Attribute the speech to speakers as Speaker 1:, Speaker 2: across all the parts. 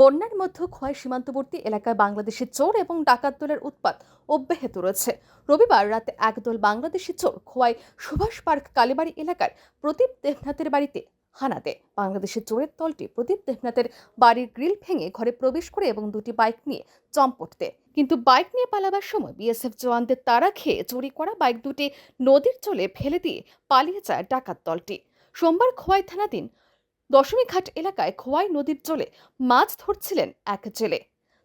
Speaker 1: বন্যার মধ্যে খোয়াই সীমান্তবর্তী এলাকায় বাংলাদেশি চোর এবং ডাকাত দলের উৎপাত অব্যাহত রয়েছে। রবিবার রাতে একদল বাংলাদেশি চোর খোয়াই সুভাষ পার্ক কালীবাড়ি এলাকার প্রদীপ দেবনাথের বাড়িতে হানা দেয়। বাংলাদেশের চোরের দলটি প্রদীপ দেবনাথের বাড়ির গ্রিল ভেঙে ঘরে প্রবেশ করে এবং দুটি বাইক নিয়ে চম্পট দেয়। কিন্তু বাইক নিয়ে পালাবার সময় বিএসএফ জওয়ানদের তারা খেয়ে চুরি করা বাইক দুটি নদীর চলে ফেলে দিয়ে পালিয়ে যায় ডাকাত দলটি। সোমবার খোয়াই থানাধীন দশমীঘাট এলাকায় খোয়াই নদীর জলে মাছ ধরছিলেন এক জেলে।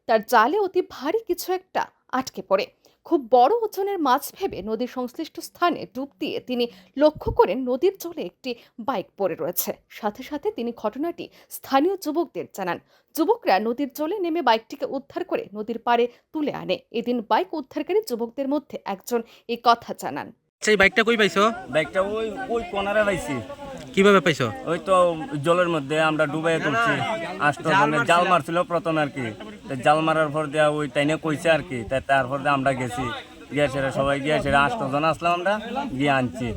Speaker 1: তার জালে অতি ভারী কিছু একটা আটকে পড়ে। খুব বড় ওজনের মাছ ভেবে নদীর সংশ্লিষ্ট স্থানে ডুব দিয়ে তিনি লক্ষ্য করেন নদীর জলে একটি বাইক পড়ে রয়েছে। সাথে সাথে তিনি ঘটনাটি স্থানীয় যুবকদের জানান। যুবকরা নদীর জলে নেমে বাইকটিকে উদ্ধার করে নদীর পাড়ে তুলে আনে। এদিন বাইক উদ্ধারকারী যুবকদের মধ্যে একজন এই কথা জানান।
Speaker 2: এই বাইকটা কই পাইছো?
Speaker 3: ব্যাগটা ওই ওই কোনারে পাইছি।
Speaker 2: কীভাবে পাইছো?
Speaker 3: ওই তো জলের মধ্যে আমরা ডুবাই তুলছি। আষ্ট জনে জাল মারছিল প্রথম আর কি। জাল মারার পর দেওয়া ওই টাইনে কইছে আর কি তাই তারপর দিয়ে আমরা গেছি। গিয়ে সেরা সবাই গিয়ে সেরা আষ্ট জন আসলাম আমরা গিয়ে আনছি।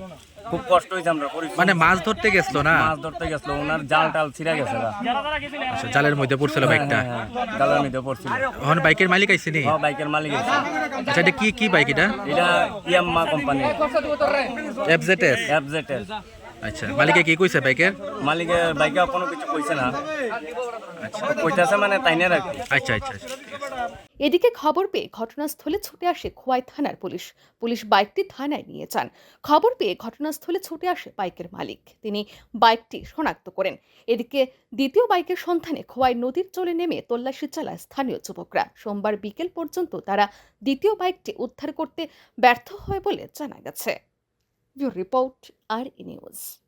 Speaker 3: খুব কষ্ট হয়েছে আমরা
Speaker 2: মানে মাছ ধরতে গেছিল না?
Speaker 3: মাছ ধরতে গেছিল ওনার জাল টাল ছিঁড়ে গেছে
Speaker 2: আচ্ছা, জালের মধ্যে পড়ছিল বাইকটা?
Speaker 3: হ্যাঁ, হ্যাঁ, জালের মধ্যে পড়ছিল।
Speaker 2: ওখানে বাইকের মালিক আইছে নি?
Speaker 3: ও বাইকের মালিক আছে
Speaker 2: আচ্ছা এটা কি কি বাইক এটা?
Speaker 3: এটা ইয়াম্মা কোম্পানি
Speaker 2: এফজেডএস
Speaker 3: এফজেটের
Speaker 2: আচ্ছা মালিকে কি কইছে বাইকের
Speaker 3: মালিকে বাইকে কোনো কিছু কইছে না। কইতাছে মানে তাইনে রাখি
Speaker 2: আচ্ছা আচ্ছা আচ্ছা।
Speaker 1: এদিকে খবর পেয়ে ঘটনাস্থলে ছুটে আসে খোয়াই থানার পুলিশ। পুলিশ বাইকটি থানায় নিয়ে যান। খবর পেয়ে ঘটনাস্থলে ছুটে আসে বাইকের মালিক। তিনি বাইকটি শনাক্ত করেন। এদিকে দ্বিতীয় বাইকের সন্ধানে খোয়াই নদীর চলে নেমে তল্লাশি চালায় স্থানীয় যুবকরা। সোমবার বিকেল পর্যন্ত তারা দ্বিতীয় বাইকটি উদ্ধার করতে ব্যর্থ হয় বলে জানা গেছে। your report are in use.